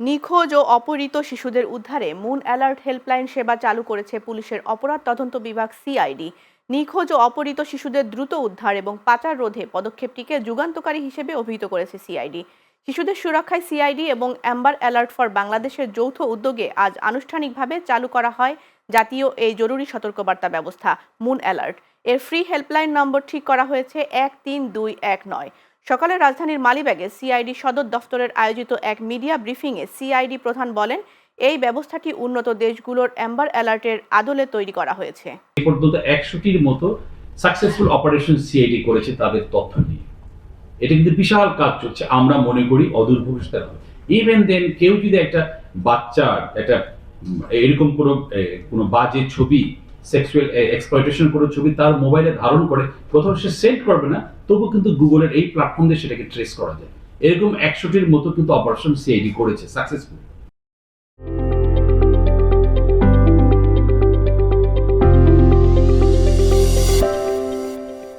নিখোঁজ ও অপহৃত শিশুদের উদ্ধারে মুন অ্যালার্ট হেল্পলাইন সেবা চালু করেছে পুলিশের অপরাধ তদন্ত বিভাগ সিআইডি। নিখোঁজ ও অপহৃত শিশুদের দ্রুত উদ্ধার এবং পাচার রোধে পদক্ষেপটিকে যুগান্তকারী হিসেবে অভিহিত করেছে সিআইডি। শিশুদের সুরক্ষায় সিআইডি এবং অ্যাম্বার অ্যালার্ট ফর বাংলাদেশের যৌথ উদ্যোগে আজ আনুষ্ঠানিকভাবে চালু করা হয় জাতীয় এই জরুরি সতর্কবার্তা ব্যবস্থা মুন অ্যালার্ট এর ফ্রি হেল্পলাইন নম্বর ঠিক করা হয়েছে এক তিন দুই এক নয়। সকালে রাজধানীর মালিব্যাগে সিআইডি সদর দফতরের আয়োজিত এক মিডিয়া ব্রিফিংয়ে সিআইডি প্রধান বলেন, এই ব্যবস্থাটি উন্নত দেশগুলোর অ্যাম্বার অ্যালার্টের আদলে তৈরি করা হয়েছে। পর্যন্ত একশোটির মতো সাকসেসফুল অপারেশন সিআইডি করেছে তাদের তথ্য নিয়ে। এটা কিন্তু বিশাল কাজ চলছে। আমরা মনে করি অদূর ভবিষ্যতে ইভেন দেন কেউ যদি একটা বাচ্চার একটা এরকম কোনো কোনো বাজে ছবি সেক্সুয়াল এক্সপ্লয়টেশন করে ছবি তার মোবাইলে ধারণ করে প্রথম সে সেন্ড করবে না, তবু কিন্তু গুগলের এই প্ল্যাটফর্ম দিয়ে সেটাকে ট্রেস করা যায়। এরকম একশোটির মতো কিন্তু অপারেশন সিআইডি করেছে সাকসেসফুল